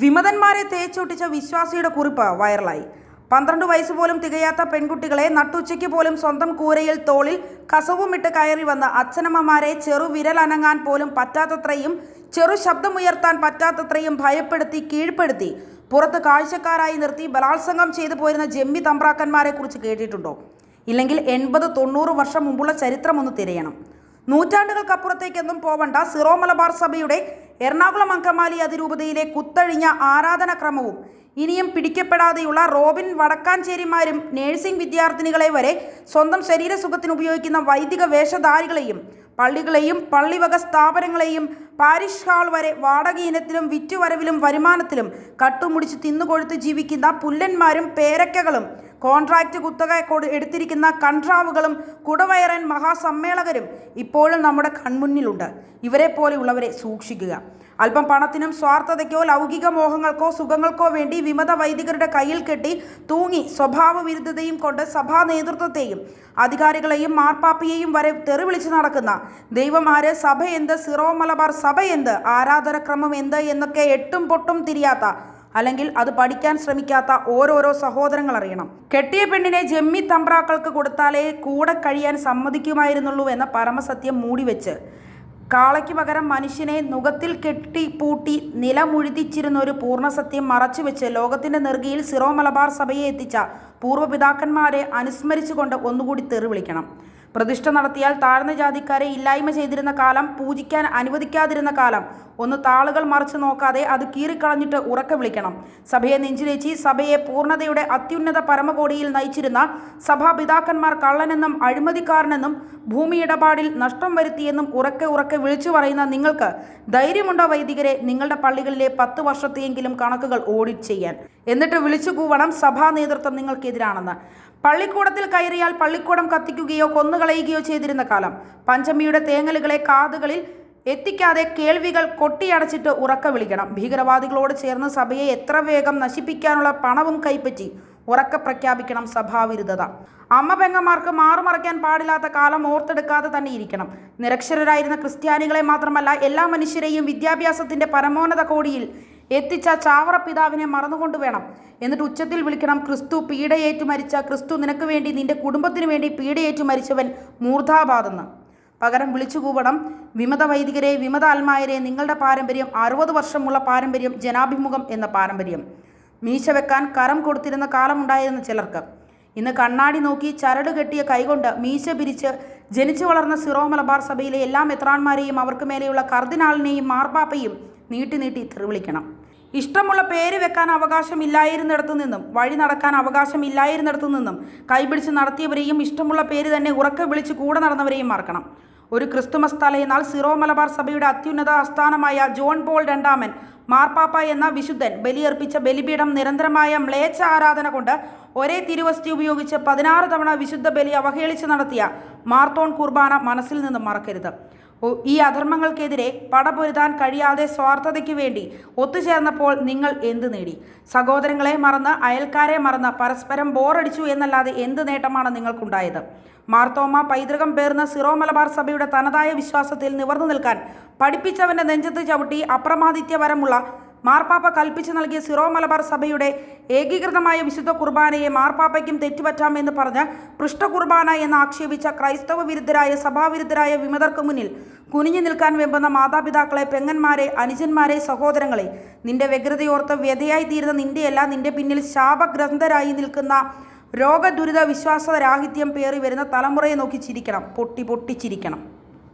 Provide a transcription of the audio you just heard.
വിമതന്മാരെ തേച്ചൊട്ടിച്ച വിശ്വാസിയുടെ കുറിപ്പ് വൈറലായി. പന്ത്രണ്ട് വയസ്സ് പോലും തികയാത്ത പെൺകുട്ടികളെ നട്ടുച്ചയ്ക്ക് പോലും സ്വന്തം കൂരയിൽ തോളിൽ കസവുമിട്ട് കയറി വന്ന അച്ഛനമ്മമാരെ ചെറു വിരലനങ്ങാൻ പോലും പറ്റാത്തത്രയും ചെറു ശബ്ദമുയർത്താൻ പറ്റാത്തത്രയും ഭയപ്പെടുത്തി കീഴ്പ്പെടുത്തി. പുറത്ത് കാഴ്ചക്കാരായി നിർത്തി ബലാത്സംഗം ചെയ്തു പോയിരുന്ന ജെമ്മി തമ്പ്രാക്കന്മാരെ കുറിച്ച് കേട്ടിട്ടുണ്ടോ? ഇല്ലെങ്കിൽ എൺപത് തൊണ്ണൂറ് വർഷം മുമ്പുള്ള ചരിത്രം ഒന്ന് തിരയണം. നൂറ്റാണ്ടുകൾക്കപ്പുറത്തേക്കൊന്നും പോവണ്ട സിറോ മലബാർ സഭയുടെ എറണാകുളം അങ്കമാലി അതിരൂപതയിലെ കുത്തഴിഞ്ഞ ആരാധനാക്രമവും ഇനിയും പിടിക്കപ്പെടാതെയുള്ള റോബിൻ വടക്കാഞ്ചേരിമാരും നേഴ്സിംഗ് വിദ്യാർത്ഥിനികളെ വരെ സ്വന്തം ശരീരസുഖത്തിന് ഉപയോഗിക്കുന്ന വൈദിക വേഷധാരികളെയും പള്ളികളെയും പള്ളിവക സ്ഥാപനങ്ങളെയും പാരിഷ് ഹാൾ വരെ വാടക ഇനത്തിലും വിറ്റുവരവിലും വരുമാനത്തിലും കട്ടുമുടിച്ച് തിന്നുകൊഴുത്ത് ജീവിക്കുന്ന പുല്ലന്മാരും പേരക്കകളും കോൺട്രാക്റ്റ് കുത്തക എടുത്തിരിക്കുന്ന കൺട്രാവുകളും കുടവയറൻ മഹാസമ്മേളകരും ഇപ്പോഴും നമ്മുടെ കൺമുന്നിലുണ്ട്. ഇവരെ പോലെയുള്ളവരെ സൂക്ഷിക്കുക. അല്പം പണത്തിനും സ്വാർത്ഥതയ്ക്കോ ലൗകിക മോഹങ്ങൾക്കോ സുഖങ്ങൾക്കോ വേണ്ടി വിമത വൈദികരുടെ കയ്യിൽ കെട്ടി തൂങ്ങി സ്വഭാവ വിരുദ്ധതയും കൊണ്ട് സഭാ നേതൃത്വത്തെയും അധികാരികളെയും മാർപ്പാപ്പിയെയും വരെ തെറിവിളിച്ച് നടക്കുന്ന ദൈവം ആര് സഭ എന്ത് സിറോ മലബാർ സഭ എന്ത് ആരാധനക്രമം എന്ത് എന്നൊക്കെ എട്ടും പൊട്ടും തിരിയാത്ത അല്ലെങ്കിൽ അത് പഠിക്കാൻ ശ്രമിക്കാത്ത ഓരോരോ സഹോദരങ്ങൾ അറിയണം. കെട്ടിയ പെണ്ണിനെ ജമ്മി തമ്പ്രാക്കൾക്ക് കൊടുത്താലേ കൂടെ കഴിയാൻ സമ്മതിക്കുമായിരുന്നുള്ളൂ എന്ന പരമസത്യം മൂടിവെച്ച് കാളയ്ക്ക് പകരം മനുഷ്യനെ നുഖത്തിൽ കെട്ടി പൂട്ടി നിലമുഴുതിച്ചിരുന്ന ഒരു പൂർണസത്യം മറച്ചുവെച്ച് ലോകത്തിന്റെ നെറുകയിൽ സിറോ മലബാർ സഭയെ എത്തിച്ച പൂർവപിതാക്കന്മാരെ അനുസ്മരിച്ചുകൊണ്ട് ഒന്നുകൂടി തെറി വിളിക്കണം. പ്രതിഷ്ഠ നടത്തിയാൽ താഴ്ന്ന ജാതിക്കാരെ ഇല്ലായ്മ ചെയ്തിരുന്ന കാലം പൂജിക്കാൻ അനുവദിക്കാതിരുന്ന കാലം. ഒന്ന് താളുകൾ മറിച്ച് നോക്കാതെ അത് കീറിക്കളഞ്ഞിട്ട് ഉറക്കെ വിളിക്കണം. സഭയെ നെഞ്ചിലേച്ചി സഭയെ പൂർണതയുടെ അത്യുന്നത പരമകോടിയിൽ നയിച്ചിരുന്ന സഭാപിതാക്കന്മാർ കള്ളനെന്നും അഴിമതിക്കാരനെന്നും ഭൂമി ഇടപാടിൽ നഷ്ടം വരുത്തിയെന്നും ഉറക്കെ ഉറക്കെ വിളിച്ചു പറയുന്ന നിങ്ങൾക്ക് ധൈര്യമുണ്ടോ വൈദികരെ നിങ്ങളുടെ പള്ളികളിലെ പത്ത് വർഷത്തെയെങ്കിലും കണക്കുകൾ ഓഡിറ്റ് ചെയ്യാൻ? എന്നിട്ട് വിളിച്ചു കൂവണം സഭാ നേതൃത്വം നിങ്ങൾക്കെതിരാണെന്ന്. പള്ളിക്കൂടത്തിൽ കയറിയാൽ പള്ളിക്കൂടം കത്തിക്കുകയോ കൊന്നുകളയുകയോ ചെയ്തിരുന്ന കാലം. പഞ്ചമിയുടെ തേങ്ങലുകളെ കാതുകളിൽ എത്തിക്കാതെ കേൾവികൾ കൊട്ടിയടച്ചിട്ട് ഉറക്ക വിളിക്കണം. ഭീകരവാദികളോട് ചേർന്ന് സഭയെ എത്ര വേഗം നശിപ്പിക്കാനുള്ള പണവും കൈപ്പറ്റി ഉറക്ക പ്രഖ്യാപിക്കണം സഭാവിരുദ്ധത. അമ്മ പെങ്ങന്മാർക്ക് മാറുമറയ്ക്കാൻ പാടില്ലാത്ത കാലം ഓർത്തെടുക്കാതെ തന്നെ ഇരിക്കണം. നിരക്ഷരരായിരുന്ന ക്രിസ്ത്യാനികളെ മാത്രമല്ല എല്ലാ മനുഷ്യരെയും വിദ്യാഭ്യാസത്തിന്റെ പരമോന്നത കോടിയിൽ എത്തിച്ച ചാവറ പിതാവിനെ മറന്നുകൊണ്ട് വേണം. എന്നിട്ട് ഉച്ചത്തിൽ വിളിക്കണം ക്രിസ്തു പീഡയേറ്റു മരിച്ച ക്രിസ്തു നിനക്ക് വേണ്ടി നിന്റെ കുടുംബത്തിന് വേണ്ടി പീഡയേറ്റു മരിച്ചവൻ മൂർധാബാദെന്ന്. പകരം വിളിച്ചു കൂവണം വിമത വൈദികരെ വിമത ആത്മായരെ നിങ്ങളുടെ പാരമ്പര്യം അറുപത് വർഷമുള്ള പാരമ്പര്യം ജനാഭിമുഖം എന്ന പാരമ്പര്യം. മീശ വെക്കാൻ കരം കൊടുത്തിരുന്ന കാലമുണ്ടായിരുന്ന ചിലർക്ക്. ഇന്ന് കണ്ണാടി നോക്കി ചരട് കെട്ടിയ കൈകൊണ്ട് മീശ പിരിച്ച് ജനിച്ചു വളർന്ന സിറോ മലബാർ സഭയിലെ എല്ലാ മെത്രാന്മാരെയും അവർക്ക് മേലെയുള്ള കർദിനാളിനെയും മാർപ്പാപ്പയും നീട്ടി നീട്ടി തെറിവിളിക്കണം. ഇഷ്ടമുള്ള പേര് വെക്കാൻ അവകാശമില്ലായിരുന്നിടത്തു നിന്നും വഴി നടക്കാൻ അവകാശമില്ലായിരുന്നിടത്തു നിന്നും കൈപിടിച്ച് നടത്തിയവരെയും ഇഷ്ടമുള്ള പേര് തന്നെ ഉറക്കെ വിളിച്ച് കൂടെ നടന്നവരെയും മറക്കണം. ഒരു ക്രിസ്തുമസ് തലേന്നാൾ സിറോ മലബാർ സഭയുടെ അത്യുന്നത ആസ്ഥാനമായ ജോൺ പോൾ രണ്ടാമൻ മാർപ്പാപ്പ എന്ന വിശുദ്ധൻ ബലിയർപ്പിച്ച ബലിപീഠം നിരന്തരമായ മ്ലേച്ഛ ആരാധന കൊണ്ട് ഒരേ തിരുവസ്തി ഉപയോഗിച്ച് പതിനാറ് തവണ വിശുദ്ധ ബലി അവഹേളിച്ച് നടത്തിയ മാർത്തോൺ കുർബാന മനസ്സിൽ നിന്നും മറക്കരുത്. ഈ അധർമ്മങ്ങൾക്കെതിരെ പടപൊരുതാൻ കഴിയാതെ സ്വാർത്ഥതയ്ക്ക് വേണ്ടി ഒത്തുചേർന്നപ്പോൾ നിങ്ങൾ എന്ത് നേടി? സഹോദരങ്ങളെ മറന്ന് അയൽക്കാരെ മറന്ന് പരസ്പരം ബോറടിച്ചു എന്നല്ലാതെ എന്ത് നേട്ടമാണ് നിങ്ങൾക്കുണ്ടായത്? മാർത്തോമ പൈതൃകം പേർന്ന സിറോ മലബാർ സഭയുടെ തനതായ വിശ്വാസത്തിൽ നിവർന്നു നിൽക്കാൻ പഠിപ്പിച്ചവന്റെ നെഞ്ചത്ത് ചവിട്ടി അപ്രമാദിത്യപരമുള്ള മാർപ്പാപ്പ കൽപ്പിച്ചു നൽകിയ സിറോ മലബാർ സഭയുടെ ഏകീകൃതമായ വിശുദ്ധ കുർബാനയെ മാർപ്പാപ്പയ്ക്കും തെറ്റുപറ്റാമെന്ന് പറഞ്ഞ് പൃഷ്ഠ കുർബാന എന്ന് ആക്ഷേപിച്ച ക്രൈസ്തവ വിരുദ്ധരായ സഭാവിരുദ്ധരായ വിമതർക്ക് മുന്നിൽ കുനിഞ്ഞു നിൽക്കാൻ വെമ്പുന്ന മാതാപിതാക്കളെ പെങ്ങന്മാരെ അനുജന്മാരെ സഹോദരങ്ങളെ നിന്റെ വ്യഗ്രതയോർത്ത് വ്യതയായി തീരുന്ന നിന്റെയല്ല നിന്റെ പിന്നിൽ ശാപഗ്രന്ഥരായി നിൽക്കുന്ന രോഗദുരിത വിശ്വാസരാഹിത്യം പേറി വരുന്ന തലമുറയെ നോക്കി ചിരിക്കണം പൊട്ടി പൊട്ടി ചിരിക്കണം